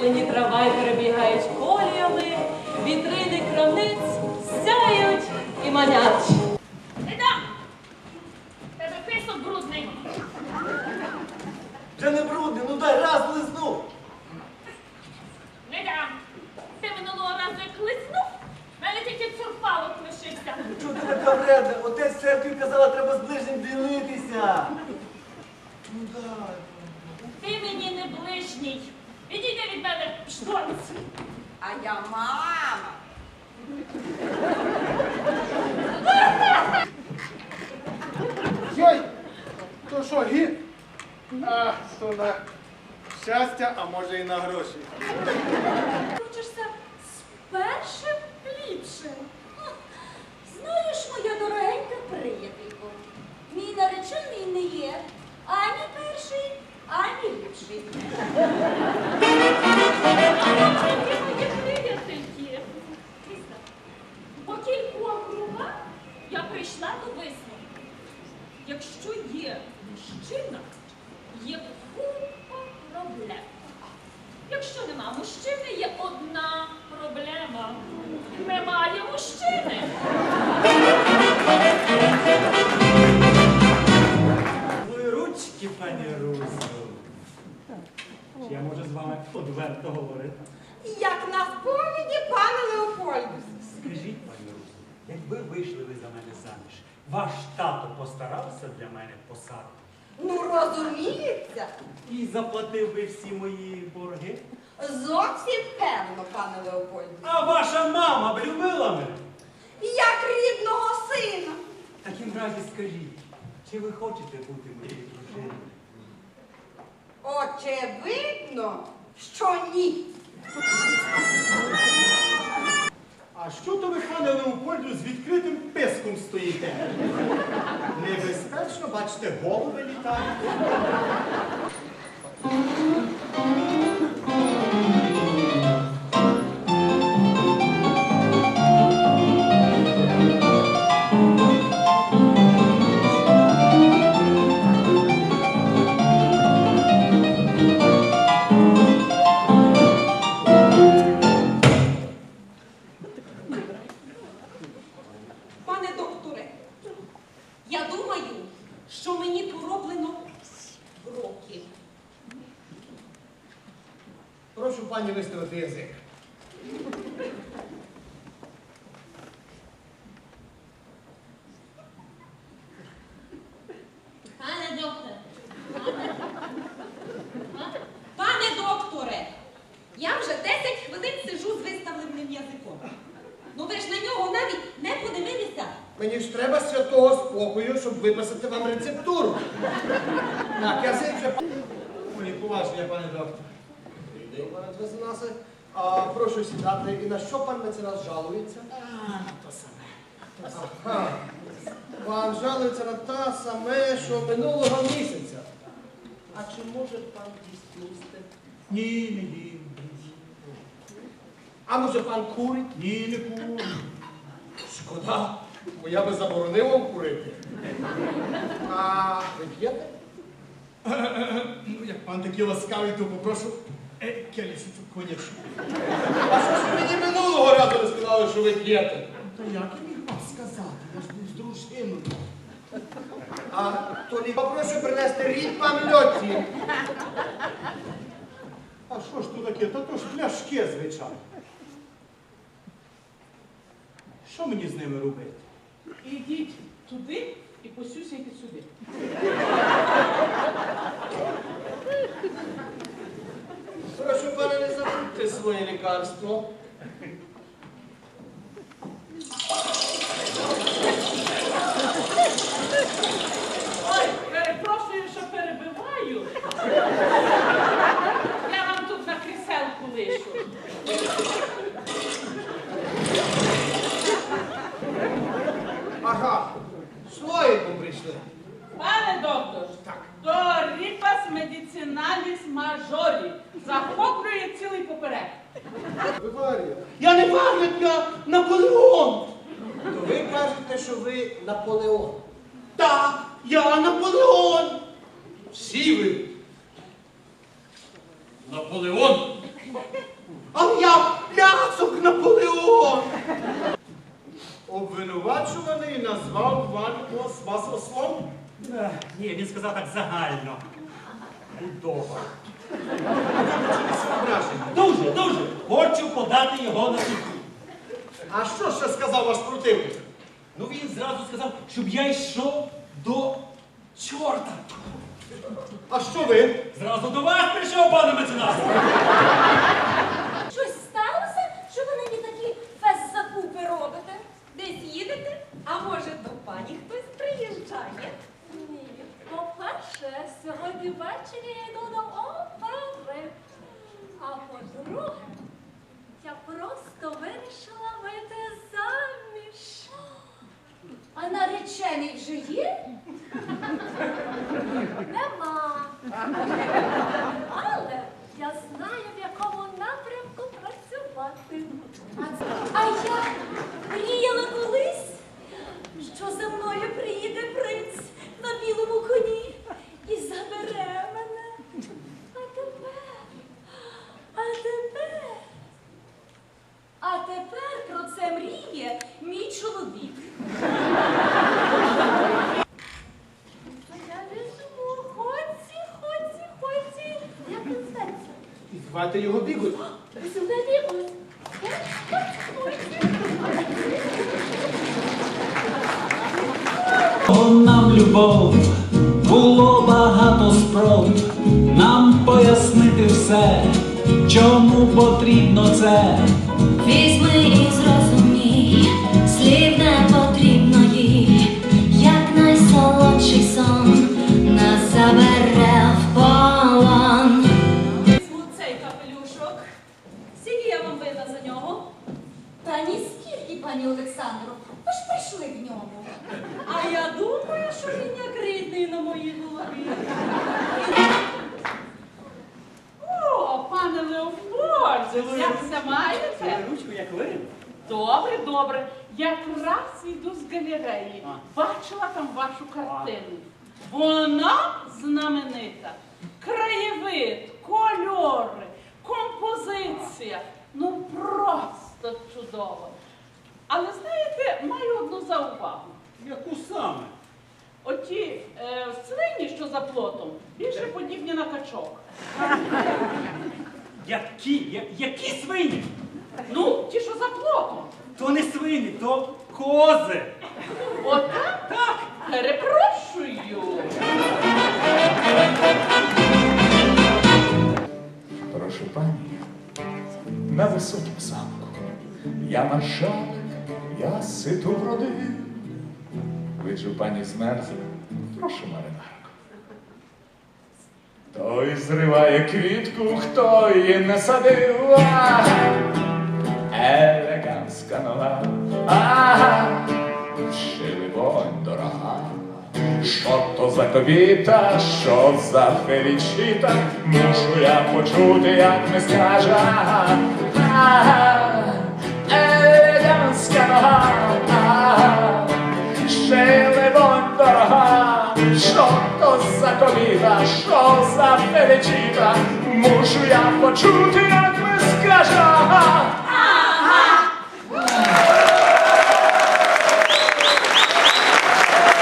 Освітлені трамваї перебігають коліями, вітрини крамниць сяють і манять. Не дам! Тебе писок брудний. Вже не брудний, ну дай раз лизну. Не дам. Ти минулого разу як лиснув, мене тільки цурпалок лишився. Чого ти така вредна? Отець в церкві казала, треба з ближнім ділитися. Ну дай. Ти мені не ближній. Від мене, штонці. А я мама. Йой! То що, гі? А, то на щастя, а може і на гроші. Кручишся з першим ліпшим. Ха, Знаєш, моя дорогенька приятелько, мій наречений не є ані перший, ані ліпший. По кільку округах я прийшла до висновку. Якщо є мужчина, є купа проблем. Якщо нема мужчини, є одна проблема. Немає мужчини. Чи я можу з вами одверто говорити? Як на сповіді, пане Леопольдус. Скажіть, пані Русю, якби вийшли ви за мене заміж, ваш тато постарався для мене посаду Ну, розуміється. і заплатив би всі мої борги? Зовсім певно, пане Леопольдус. А ваша мама б любила мене? Як рідного сина. В такім разі скажіть, чи ви хочете бути моєю дружиною? Очевидно, що ні. А що то ви, пане Леопольду, з відкритим писком стоїте? Небезпечно, бачите, голови літають. Прошу пані виставити язик. Пане докторе, пане докторе, я вже 10 хвилин сижу з виставленим язиком. Ну ви ж на нього навіть не подивилися. Мені ж треба святого спокою, щоб виписати вам рецептуру. Так, язик вже... Поважні, пане доктор. Добрий день, пане А, прошу сідати. І на що пан меценас жалується? А, на то саме. Ага. Пан жалується на те саме, що минулого місяця. А чи може пан їсти? Ні, не їм. А може пан курить? Ні, не курю. Шкода, бо я би заборонив вам курити. А ви п'єте? Ну, як пан такий ласкавий, то попрошу е, келісочок конячку. А що ж ви мені минулого разу не сказали, що ви п'єте? Та як я міг вам сказати? Я ж був з дружиною. А тоді попрошу принести рід пан льоті. А що ж тут таке? Та то ж пляшки, звичайно. Що мені з ними робити? Ідіть туди і посюсяйте сюди. su eline karsto медициналіс мажорі захоплює цілий поперек. Виварює. Я не варник, я Наполеон. То ви кажете, що ви Наполеон. Так, я Наполеон. Всі ви. Наполеон. Але я пляцок Наполеон. Обвинувачуваний назвав вас ослом? Е, Ні, він сказав так загально. Довго. Дуже, дуже. Хочу подати його на суд. А що ще сказав ваш противник? Ну він зразу сказав, щоб я йшов до чорта. А що ви? Зразу до вас прийшов, пане меценас. Щось сталося, що ви нині такі фес-закупи робите? Десь їдете? А може до пані хтось приїжджає? Ні. По-перше, сьогодні ввечері я йду до опери. А по-друге, я просто вирішила вийти заміж. А наречений вже є? Нема. Але я знаю, в якому напрямку працювати. А я мріяла колись, що за мною приїде принц на білому коні і забере мене. А тепер, а тепер, А тепер про це мріє мій чоловік. то я візьму хоці, хоці, хоці. Як він зветься? І його бігуть. Сюди бігуть. Нам любов було багато спроб нам пояснити все, чому потрібно це. Візьми і зрозумій, слів не потрібно їй, як найсолодший сон нас забере як це маєте? Ручку, як ви. Добре, добре. Якраз йду з галереї. Бачила там вашу картину. Вона знаменита. Краєвид, кольори, свині? Ну, ті, що за плотом. То не свині, то кози. Отак? Так. Перепрошую. Прошу пані, на високім замку. Я маршалик, я ситу вродив. Виджу пані змерзли, прошу маринарку. Той зриває квітку, хто її не садив. Ага, елегантська нога. Ага, вонь дорога. Що то за квіта, що за фелічіта, мушу я почути, як не скаже. Ага, елегантська нога. Квіта, що за фелічіта, мушу я почути, як ви скаже.